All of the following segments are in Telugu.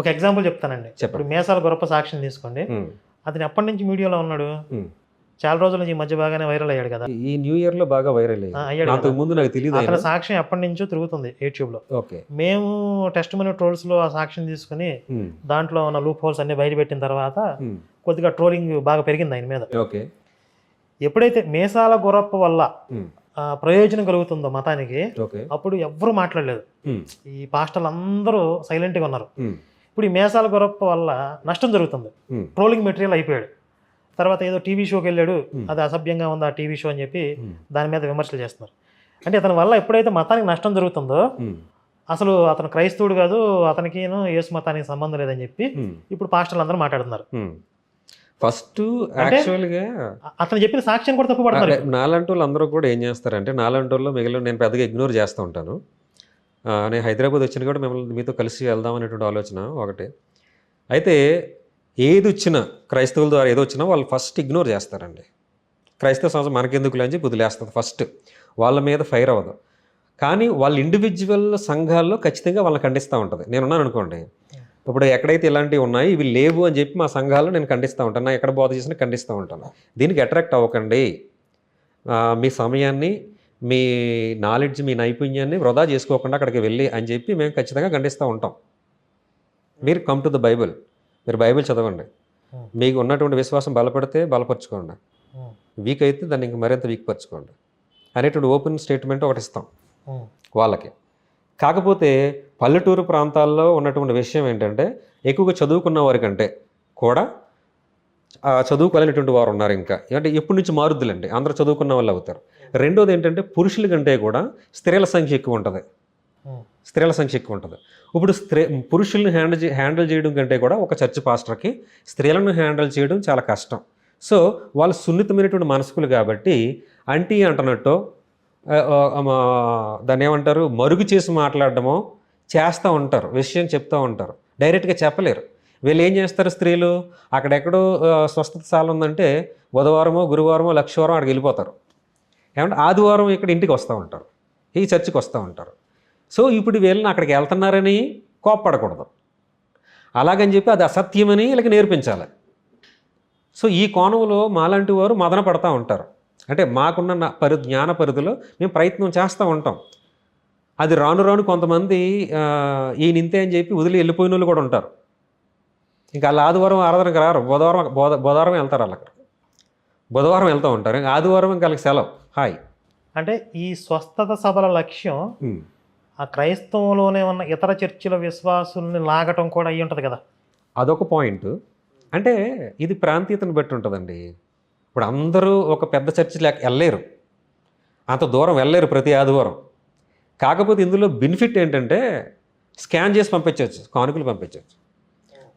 ఒక ఎగ్జాంపుల్ చెప్తానండి. ఇప్పుడు మేసాల గొప్ప సాక్ష్యం తీసుకోండి. అతను ఎప్పటి నుంచి మీడియాలో ఉన్నాడు. చాలా రోజుల నుంచి ఈ మధ్య బాగానే వైరల్ అయ్యాడు కదా. ఈ న్యూ ఇయర్లో బాగా వైరల్ అయ్యాడు. ముందు నాకు తెలియదు అతని ఆయన. సాక్ష్యం ఎప్పటి నుంచో తిరుగుతుంది యూట్యూబ్లో ఓకే. మేము టెస్ట్ మనీ ట్రోల్స్లో ఆ సాక్ష్యం తీసుకుని దాంట్లో ఉన్న లూప్ హోల్స్ అన్ని బయట పెట్టిన తర్వాత కొద్దిగా ట్రోలింగ్ బాగా పెరిగింది ఆయన మీద. ఓకే. ఎప్పుడైతే మేసాల గొరప్ప వల్ల ప్రయోజనం కలుగుతుందో మతానికి అప్పుడు ఎవ్వరూ మాట్లాడలేదు. ఈ పాస్టర్లు అందరూ సైలెంట్గా ఉన్నారు. ఇప్పుడు ఈ మేసాల గొరప్ప వల్ల నష్టం జరుగుతుంది. ట్రోలింగ్ మెటీరియల్ అయిపోయాడు. తర్వాత ఏదో టీవీ షోకి వెళ్ళాడు. అది అసభ్యంగా ఉంది ఆ టీవీ షో అని చెప్పి దాని మీద విమర్శలు చేస్తున్నారు. అంటే అతని వల్ల ఎప్పుడైతే మతానికి నష్టం జరుగుతుందో అసలు అతను క్రైస్తవుడు కాదు అతనికి యేసు మతానికి సంబంధం లేదని చెప్పి ఇప్పుడు పాస్టర్లు అందరూ మాట్లాడుతున్నారు. ఫస్ట్ యాక్చువల్గా అతను చెప్పిన సాక్ష్యం కూడా తప్పు పడుతున్నారు ఇప్పుడు. నాలాంటి వాళ్ళు అందరూ కూడా ఏం చేస్తారంటే నాలాంటి వాళ్ళు మిగిలిన నేను పెద్దగా ఇగ్నోర్ చేస్తూ ఉంటాను. నేను హైదరాబాద్ వచ్చిన కూడా మిమ్మల్ని మీతో కలిసి వెళ్దాం అనేటువంటి ఆలోచన ఒకటి. అయితే ఏది వచ్చినా క్రైస్తవుల ద్వారా ఏదో వచ్చినా వాళ్ళు ఫస్ట్ ఇగ్నోర్ చేస్తారండి. క్రైస్తవ సంస్థ మనకెందుకులే అని చెప్పి వదిలేస్తుంది ఫస్ట్. వాళ్ళ మీద ఫైర్ అవ్వదు. కానీ వాళ్ళ ఇండివిజువల్ సంఘాల్లో ఖచ్చితంగా వాళ్ళని ఖండిస్తూ ఉంటుంది. నేనున్నాను అనుకోండి. ఇప్పుడు ఎక్కడైతే ఇలాంటివి ఉన్నాయి ఇవి లేవు అని చెప్పి మా సంఘాల్లో నేను ఖండిస్తూ ఉంటాను. నా ఎక్కడ బోధ చేసినా ఖండిస్తూ ఉంటాను. దీనికి అట్రాక్ట్ అవ్వకండి. మీ సమయాన్ని మీ నాలెడ్జ్ మీ నైపుణ్యాన్ని వృధా చేసుకోకుండా అక్కడికి వెళ్ళి అని చెప్పి మేము ఖచ్చితంగా ఖండిస్తూ ఉంటాం. మీరు కమ్ టు ద బైబిల్ మీరు బైబిల్ చదవండి. Hmm. మీకు ఉన్నటువంటి విశ్వాసం బలపడితే బలపరచుకోండి. Hmm. వీక్ అయితే దాన్ని ఇంక మరింత వీక్ పరచుకోండి. అనేటువంటి ఓపెన్ స్టేట్మెంట్ ఒకటి ఇస్తాం. Hmm. వాళ్ళకి. కాకపోతే పల్లెటూరు ప్రాంతాల్లో ఉన్నటువంటి విషయం ఏంటంటే ఎక్కువగా చదువుకున్న వారి కంటే కూడా చదువుకోలేనటువంటి వారు ఉన్నారు ఇంకా. అంటే ఎప్పటి నుంచి మారుద్దులండి? అందరూ చదువుకున్న వాళ్ళు అవుతారు. రెండోది ఏంటంటే పురుషుల కంటే కూడా స్త్రీల సంఖ్య ఎక్కువ ఉంటుంది. స్త్రీల సంఖ్య ఎక్కువ ఉంటుంది. ఇప్పుడు స్త్రీ పురుషుల్ని హ్యాండిల్ చే హ్యాండిల్ చేయడం కంటే కూడా ఒక చర్చ్ పాస్టర్కి స్త్రీలను హ్యాండిల్ చేయడం చాలా కష్టం. సో వాళ్ళు సున్నితమైనటువంటి మనస్కులు కాబట్టి అంటీ అంటున్నట్టు దాన్ని ఏమంటారు? మరుగు చేసి మాట్లాడడమో చేస్తూ ఉంటారు. విషయం చెప్తూ ఉంటారు. డైరెక్ట్గా చెప్పలేరు. వీళ్ళు ఏం చేస్తారు స్త్రీలు? అక్కడెక్కడో స్వస్థత సాల ఉందంటే బుధవారమో గురువారమో లక్షవారం అక్కడికి వెళ్ళిపోతారు. ఏమంటే ఆదివారం ఇక్కడ ఇంటికి వస్తూ ఉంటారు. ఈ చర్చికి వస్తూ ఉంటారు. సో ఇప్పుడు వీళ్ళని అక్కడికి వెళ్తున్నారని కోప్పడకూడదు. అలాగని చెప్పి అది అసత్యమని వీళ్ళకి నేర్పించాలి. సో ఈ కోణంలో మాలాంటి వారు మదన పడతా ఉంటారు. అంటే మాకున్న పరి జ్ఞాన పరిధిలో మేము ప్రయత్నం చేస్తూ ఉంటాం. అది రాను రాను కొంతమంది ఆ, ఈయన ఇంతే అని చెప్పి వదిలి వెళ్ళిపోయిన వాళ్ళు కూడా ఉంటారు. ఇంకా వాళ్ళు ఆదివారం ఆరాధనకు రారు. బుధవారం బుధ బుధవారం వెళ్తారు వాళ్ళకి బుధవారం వెళ్తూ ఉంటారు. ఇంకా ఆదివారం ఇంకా వాళ్ళకి సెలవు. హాయ్. అంటే ఈ స్వస్థత సభల లక్ష్యం ఆ క్రైస్తవంలోనే ఉన్న ఇతర చర్చిల విశ్వాసుల్ని లాగటం కూడా అయ్యి ఉంటుంది కదా. అదొక పాయింట్. అంటే ఇది ప్రాంతీయతను బట్టి ఉంటుందండి. ఇప్పుడు అందరూ ఒక పెద్ద చర్చి లేక వెళ్ళలేరు. అంత దూరం వెళ్ళలేరు ప్రతి ఆదివారం. కాకపోతే ఇందులో బెనిఫిట్ ఏంటంటే స్కాన్ చేసి పంపించవచ్చు కానుకలు పంపించవచ్చు.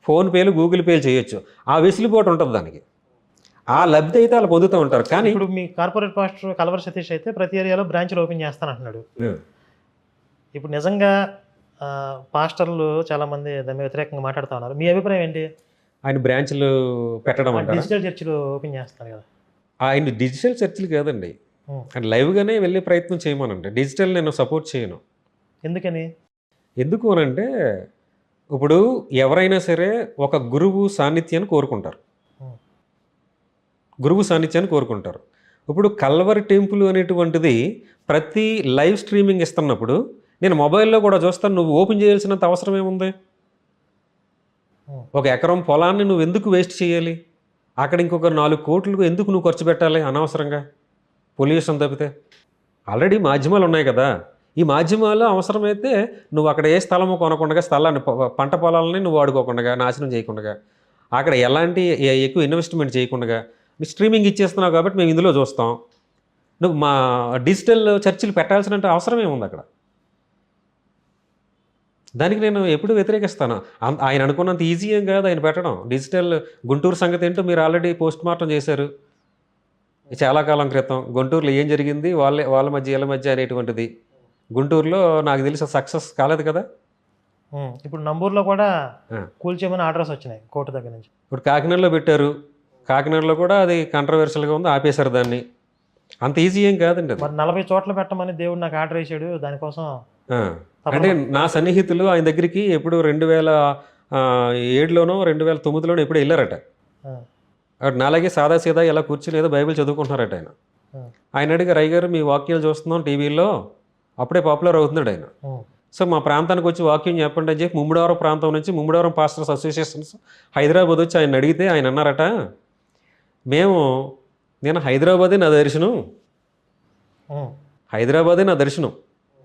ఫోన్పేలు గూగుల్ పేలు చేయొచ్చు. ఆ వెసులుబాటు ఉంటుంది దానికి. ఆ లబ్ధి అయితే వాళ్ళు పొందుతూ ఉంటారు. కానీ ఇప్పుడు మీ కార్పొరేట్ పాస్టర్ కలవర్ సతీష్ అయితే ప్రతి ఏరియాలో బ్రాంచ్లు ఓపెన్ చేస్తానంటున్నాడు. ఇప్పుడు నిజంగా పాస్టర్లు చాలా మంది దాని వ్యతిరేకంగా మాట్లాడుతూ ఉన్నారు. మీ అభిప్రాయం ఏంటి? ఆయన బ్రాంచ్లు పెట్టడం డిజిటల్ చర్చిలు ఓపెన్ చేస్తారు కదా. ఆయన డిజిటల్ చర్చిలు కాదండి. ఆయన లైవ్గానే వెళ్ళే ప్రయత్నం చేయమనండి డిజిటల్ నేను సపోర్ట్ చేయను. ఎందుకని? ఎందుకు అనంటే ఇప్పుడు ఎవరైనా సరే ఒక గురువు సాన్నిధ్యాన్ని కోరుకుంటారు. గురువు సాన్నిధ్యాన్ని కోరుకుంటారు. ఇప్పుడు కల్వరి టెంపుల్ అనేటువంటిది ప్రతి లైవ్ స్ట్రీమింగ్ ఇస్తున్నప్పుడు నేను మొబైల్లో కూడా చూస్తాను నువ్వు ఓపెన్ చేయాల్సినంత అవసరం ఏముంది. ఒక ఎకరం పొలాన్ని నువ్వు ఎందుకు వేస్ట్ చేయాలి? అక్కడ ఇంకొక నాలుగు కోట్లు ఎందుకు నువ్వు ఖర్చు పెట్టాలి అనవసరంగా? పొల్యూషన్ తప్పితే. ఆల్రెడీ మాధ్యమాలు ఉన్నాయి కదా. ఈ మాధ్యమాలు అవసరమైతే నువ్వు అక్కడ ఏ స్థలము కొనకుండా స్థలాన్ని పంట పొలాలని నువ్వు వాడుకోకుండా నాశనం చేయకుండా అక్కడ ఎలాంటి ఎక్కువ ఇన్వెస్ట్మెంట్ చేయకుండా స్ట్రీమింగ్ ఇచ్చేస్తున్నావు కాబట్టి మేము ఇందులో చూస్తాం. నువ్వు మా డిజిటల్ చర్చిలు పెట్టాల్సిన అవసరం ఏముంది అక్కడ. దానికి నేను ఎప్పుడు వ్యతిరేకిస్తాను. ఆయన అనుకున్నంత ఈజీ ఏం కాదు ఆయన పెట్టడం. డిజిటల్ గుంటూరు సంగతి ఏంటో మీరు ఆల్రెడీ పోస్ట్ మార్టం చేశారు. చాలా కాలం క్రితం గుంటూరులో ఏం జరిగింది? వాళ్ళే వాళ్ళ మధ్య వీళ్ళ మధ్య అనేటువంటిది. గుంటూరులో నాకు తెలిసి సక్సెస్ కాలేదు కదా. ఇప్పుడు నంబూరులో కూడా. కూల్చేయమని ఆర్డర్స్ వచ్చినాయి కోర్టు దగ్గర నుంచి. ఇప్పుడు కాకినాడలో పెట్టారు. కాకినాడలో కూడా అది కంట్రవర్షియల్గా ఉంది ఆపేశారు దాన్ని. అంత ఈజీ ఏం కాదండి మరి నలభై చోట్ల పెట్టమని దేవుడు నాకు ఆర్డర్ వేసాడు దానికోసం. అంటే నా సన్నిహితులు ఆయన దగ్గరికి ఎప్పుడు రెండు వేల ఏడులోనో రెండు వేల తొమ్మిదిలోనో ఎప్పుడు వెళ్ళారట. నాలాగే సాదా సీదా ఇలా కూర్చుని ఏదో బైబిల్ చదువుకుంటున్నారట ఆయన. ఆయన అడిగారు అయ్య గారు మీ వాక్యాలు చూస్తున్నాం టీవీలో. అప్పుడే పాపులర్ అవుతున్నాడు ఆయన. సో మా ప్రాంతానికి వచ్చి వాక్యం చెప్పండి అని చెప్పి ముమ్మడివరం ప్రాంతం నుంచి ముమ్మడివరం పాస్టర్స్ అసోసియేషన్స్ హైదరాబాద్ వచ్చి ఆయన అడిగితే ఆయన అన్నారట మేము నేను హైదరాబాదే నా దర్శనం. హైదరాబాదే నా దర్శనం.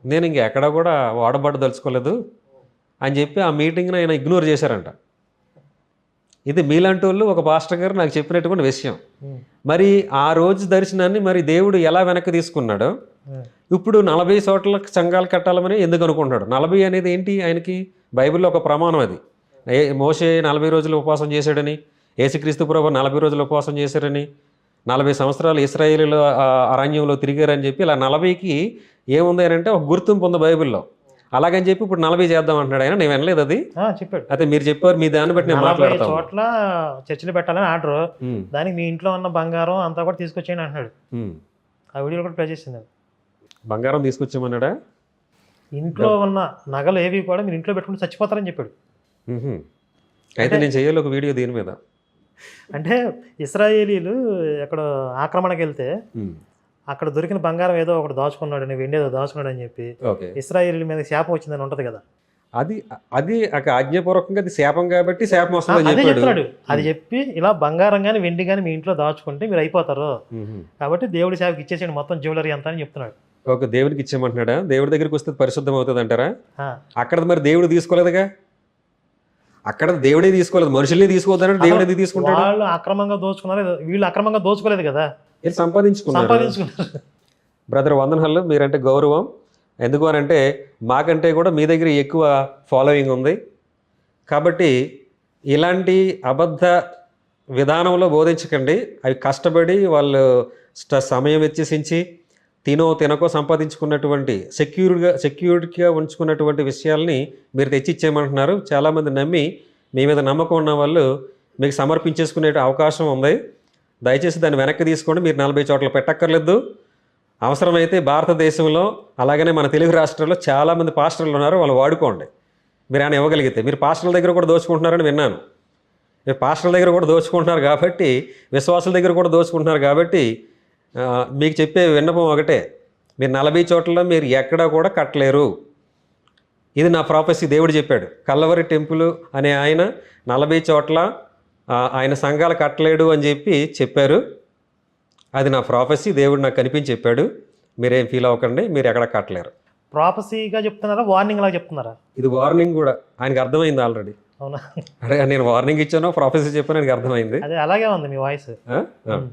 నేను ఇంక ఎక్కడ కూడా వాడబడదలుచుకోలేదు అని చెప్పి ఆ మీటింగ్ని ఆయన ఇగ్నోర్ చేశారంట. ఇది మీలాంటి వాళ్ళు ఒక పాస్టర్ గారు నాకు చెప్పినటువంటి విషయం. మరి ఆ రోజు దర్శనాన్ని మరి దేవుడు ఎలా వెనక్కి తీసుకున్నాడో ఇప్పుడు నలభై చోట్ల సంఘాలు కట్టాలని ఎందుకు అనుకుంటున్నాడు? నలభై అనేది ఏంటి? ఆయనకి బైబిల్లో ఒక ప్రమాణం అది. మోషే నలభై రోజులు ఉపవాసం చేశాడని యేసుక్రీస్తు ప్రభు నలభై రోజులు ఉపవాసం చేశాడని నలభై సంవత్సరాలు ఇస్రాయేలీల అరణ్యంలో తిరిగారని చెప్పి ఇలా నలభైకి ఏముంది అని అంటే ఒక గుర్తింపు ఉంది బైబిల్లో. అలాగని చెప్పి ఇప్పుడు నలభై చేద్దాం అంటున్నాడు ఆయన. నేను వినలేదు అది. చెప్పాడు. అయితే మీరు చెప్పారు మీ దాన్ని బట్టి నేను మాట్లాడతాను. చోట్ల చర్చిలు పెట్టాలని ఆర్డర్. దానికి మీ ఇంట్లో ఉన్న బంగారం అంతా కూడా తీసుకొచ్చేయండి అంటున్నాడు. ఆ వీడియో కూడా ప్లే చేసింది బంగారం తీసుకొచ్చామన్నాడా ఇంట్లో ఉన్న నగలు ఏవి కూడా మీరు ఇంట్లో పెట్టుకుని చచ్చిపోతారని చెప్పాడు. అయితే నేను చేయాలి ఒక వీడియో దీని మీద. అంటే ఇస్రాయేలీలు ఎక్కడ ఆక్రమణకి వెళ్తే అక్కడ దొరికిన బంగారం ఏదో ఒకటి దాచుకున్నాడు వెండి ఏదో దాచుకున్నాడు అని చెప్పి ఓకే. ఇస్రాయేలీల మీద శాపం వచ్చిందని ఉంటది కదా. అది అది ఆజ్ఞాపూర్వకంగా అది శాపం కాబట్టి శాపం చెప్పాడు. చెప్తున్నాడు. అది చెప్పి ఇలా బంగారం కానీ వెండి కానీ మీ ఇంట్లో దాచుకుంటే మీరు అయిపోతారు. కాబట్టి దేవుడి సేవకి ఇచ్చేసేయండి మొత్తం జ్యువెలరీ అంతా అని చెప్తున్నాడు. ఓకే దేవునికి ఇచ్చేయమంటున్నాడా? దేవుడి దగ్గరికి వస్తే పరిశుద్ధం అవుతుంది అంటారా. అక్కడ మరి దేవుడు తీసుకోలేదుగా? అక్కడ దేవుడే తీసుకోలేదు మనుషుల్ని తీసుకోవద్దంటే దేవుడు తీసుకుంటాడు? వాళ్ళు అక్రమంగా దోచుకున్నారు వీళ్ళు అక్రమంగా దోచుకోలేదు కదా? వీళ్ళు సంపాదించుకున్నారు. సంపాదించుకున్నారు. బ్రదర్ వందనహల్లు మీరంటే గౌరవం. ఎందుకు అని అంటే మాకంటే కూడా మీ దగ్గర ఎక్కువ ఫాలోయింగ్ ఉంది. కాబట్టి ఇలాంటి అబద్ధ విధానంలో బోధించకండి. అవి కష్టపడి వాళ్ళు సమయం వెచ్చేసించి తినో తినకో సంపాదించుకున్నటువంటి సెక్యూర్డ్గా సెక్యూరిటీగా ఉంచుకున్నటువంటి విషయాల్ని మీరు తెచ్చిచ్చేయమంటున్నారు. చాలామంది నమ్మి మీ మీద నమ్మకం ఉన్న వాళ్ళు మీకు సమర్పించేసుకునే అవకాశం ఉంది. దయచేసి దాన్ని వెనక్కి తీసుకోండి. మీరు నలభై చోట్ల పెట్టక్కర్లేదు. అవసరమైతే భారతదేశంలో అలాగనే మన తెలుగు రాష్ట్రాల్లో చాలామంది పాస్టర్లు ఉన్నారు. వాళ్ళు వాడుకోండి. మీరు ఆయన ఇవ్వగలిగితే. మీరు పాస్టర్ల దగ్గర కూడా దోచుకుంటున్నారని విన్నాను. మీరు పాస్టర్ల దగ్గర కూడా దోచుకుంటున్నారు కాబట్టి విశ్వాసుల దగ్గర కూడా దోచుకుంటున్నారు కాబట్టి మీకు చెప్పే విన్నపం ఒకటే. మీరు నలభై చోట్ల మీరు ఎక్కడా కూడా కట్టలేరు. ఇది నా ప్రాఫెసీ దేవుడు చెప్పాడు. కల్లవరి టెంపుల్ అనే ఆయన నలభై చోట్ల ఆయన సంఘాలు కట్టలేడు అని చెప్పి చెప్పారు. అది నా ప్రాఫెసీ దేవుడు నాకు కనిపించి చెప్పాడు. మీరేం ఫీల్ అవ్వకండి మీరు ఎక్కడ కట్టలేరు. ప్రాపసీగా చెప్తున్నారా? వార్నింగ్ లాగా చెప్తున్నారా? ఇది వార్నింగ్ కూడా. ఆయనకి అర్థమైంది ఆల్రెడీ అవునా? అరే నేను వార్నింగ్ ఇచ్చానో ప్రాఫెసీ చెప్పాను ఆయనకి అర్థమైంది. అదే అలాగే ఉంది మీ వాయిస్.